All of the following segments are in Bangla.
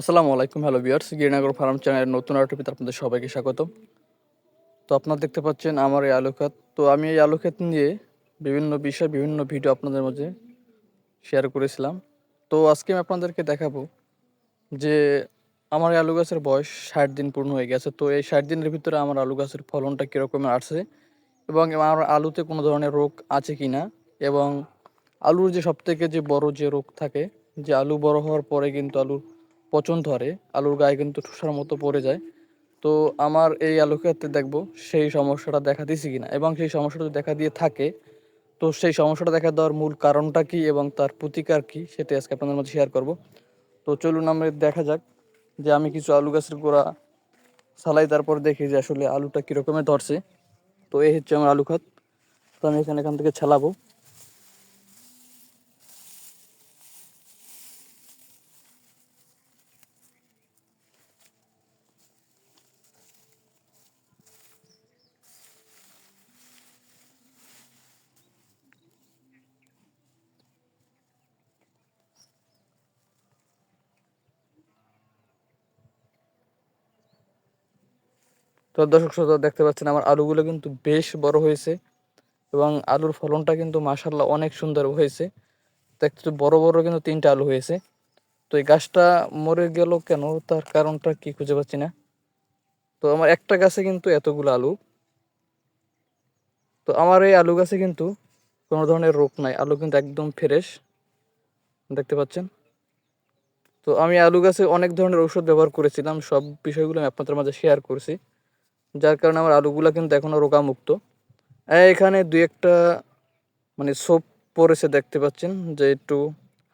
আসসালামু আলাইকুম, হ্যালো বিয়ার্স গিরিনগর ফার্ম চ্যানেলের নতুন আরেকটিতে আপনাদের সবাইকে স্বাগত তো আপনারা দেখতে পাচ্ছেন আমার এই আলু ক্ষেত তো আমি এই আলু ক্ষেত নিয়ে বিভিন্ন বিষয়, বিভিন্ন ভিডিও আপনাদের মাঝে শেয়ার করেছিলাম। তো আজকে আমি আপনাদেরকে দেখাবো যে আমার আলু গাছের বয়স ষাট দিন পূর্ণ হয়ে গেছে। তো এই ষাট দিনের ভিতরে আমার আলু গাছের ফলনটা কীরকম আসছে এবং আমার আলুতে কোনো ধরনের রোগ আছে কি না? এবং আলুর যে সবথেকে যে বড় যে রোগ থাকে, যে আলু বড় হওয়ার পরে কিন্তু আলুর পচন ধরে, আলুর গায়ে কিন্তু ঠোসার মতো পড়ে যায়। তো আমার এই আলু ক্ষেত্রে দেখব সেই সমস্যাটা দেখা দিয়েছে কিনা। এবং সেই সমস্যাটা দেখা দিয়ে থাকে, তো সেই সমস্যাটা দেখা দেওয়ার মূল কারণটা কি এবং তার প্রতিকার কি সেটা আজকে আপনাদের মধ্যে শেয়ার করব। তো চলুন আমরা দেখা যাক যে আমি কিছু আলু গাছের গোড়া সালাই তারপর দেখি যে আসলে আলুটা কীরকমের ধরছে। তো এই হচ্ছে আমার আলু খাত তো আমি এখানে এখান থেকে ছালাবো। তো দর্শক শ্রোতা, দেখতে পাচ্ছেন আমার আলুগুলো কিন্তু বেশ বড় হয়েছে এবং আলুর ফলনটা কিন্তু মাসাল্লাহ অনেক সুন্দর হয়েছে। দেখতে বড় বড় কিন্তু তিনটা আলু হয়েছে। তো এই গাছটা মরে গেল কেন? তার কারণটা কি খুঁজে পাচ্ছি না। তো আমার একটা গাছে কিন্তু এতগুলো আলু। তো আমার এই আলু গাছে কিন্তু কোনো ধরনের রোগ নাই, আলু কিন্তু একদম ফ্রেশ। দেখতে পাচ্ছেন? তো আমি আলু গাছে অনেক ধরনের ঔষধ ব্যবহার করেছিলাম, সব বিষয়গুলো আমি আপনাদের মাঝে শেয়ার করছি। যার কারণে আমার আলুগুলো কিন্তু এখনও রোগামুক্ত। এখানে দুই একটা মানে সোপ পড়েছে দেখতে পাচ্ছেন, যে একটু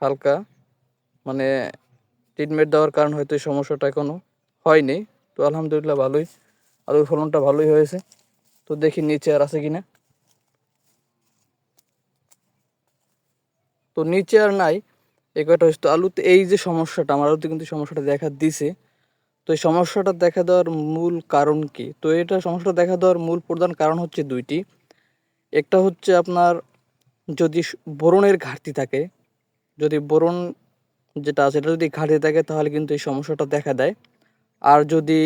হালকা। মানে ট্রিটমেন্ট দেওয়ার কারণ হয়তো এই সমস্যাটা এখনও হয়নি। তো আলহামদুলিল্লাহ ভালোই, আলুর ফলনটা ভালোই হয়েছে। তো দেখি নিচে আর আছে কিনা। তো নিচে আর নাই, এই কয়টা হয়েছে? তো আলুতে এই যে সমস্যাটা, আমার আলুতে কিন্তু সমস্যাটা দেখা দিছে। তো এই সমস্যাটা দেখা দেওয়ার মূল কারণ কি? তো এটা সমস্যাটা দেখা দেওয়ার মূল প্রধান কারণ হচ্ছে দুইটি। একটা হচ্ছে আপনার যদি বোরনের ঘাটতি থাকে, যদি বোরন যেটা আছে এটা যদি ঘাটতি থাকে তাহলে কিন্তু এই সমস্যাটা দেখা দেয়। আর যদি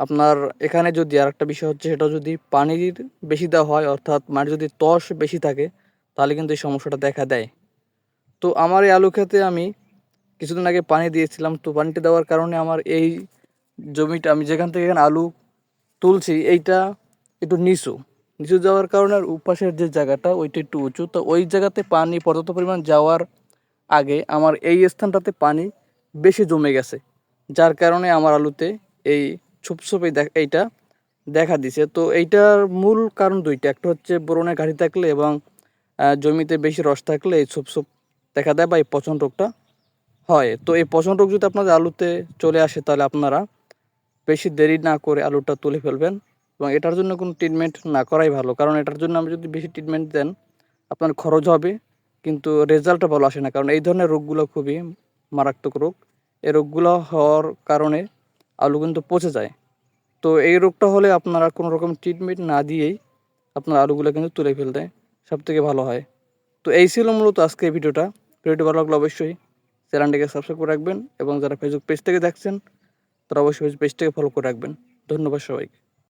আপনার এখানে যদি আর একটা বিষয় হচ্ছে সেটা যদি পানির বেশি দেওয়া হয়, অর্থাৎ মাটি যদি তস বেশি থাকে, তাহলে কিন্তু এই সমস্যাটা দেখা দেয়। তো আমার এই আলু খেতে আমি কিছুদিন আগে পানি দিয়েছিলাম, তো পানিটা দেওয়ার কারণে আমার এই জমিটা, আমি যেখান থেকে এখানে আলু তুলছি, এইটা একটু নিচু। নিচু যাওয়ার কারণে উপাসের যে জায়গাটা, ওইটা একটু উঁচু। তো ওই জায়গাতে পানি, পর্যাপ্ত পরিমাণ যাওয়ার আগে আমার এই স্থানটাতে পানি বেশি জমে গেছে, যার কারণে আমার আলুতে এই ছোপ এইটা দেখা দিছে। তো এইটার মূল কারণ দুইটা, একটা হচ্ছে বোরনের ঘাড়ি থাকলে এবং জমিতে বেশি রস থাকলে এই ছোপ ছোপ দেখা দেয় বা এই পচন রোগটা হয়। তো এই পচন রোগ যদি আপনাদের আলুতে চলে আসে তাহলে আপনারা বেশি দেরি না করে আলুটা তুলে ফেলবেন এবং এটার জন্য কোনো ট্রিটমেন্ট না করাই ভালো। কারণ এটার জন্য আমি যদি বেশি ট্রিটমেন্ট দেন, আপনার খরচ হবে, কিন্তু রেজাল্টটা ভালো আসে না। কারণ এই ধরনের রোগগুলো খুবই মারাত্মক রোগ। এই রোগগুলো হওয়ার কারণে আলু কিন্তু পচে যায়। তো এই রোগটা হলে আপনারা কোনো রকম ট্রিটমেন্ট না দিয়েই আপনার আলুগুলো কিন্তু তুলে ফেলতে সব থেকে ভালো হয়। তো এই ছিল মূলত আজকে ভিডিওটা। ভিডিওটি ভালো লাগলে অবশ্যই চ্যানেলটিকে সাবস্ক্রাইব করে রাখবেন এবং যারা ফেসবুক পেজ থেকে দেখছেন, তারা অবশ্যই পেজটাকে ফলো করে রাখবেন। ধন্যবাদ সবাইকে।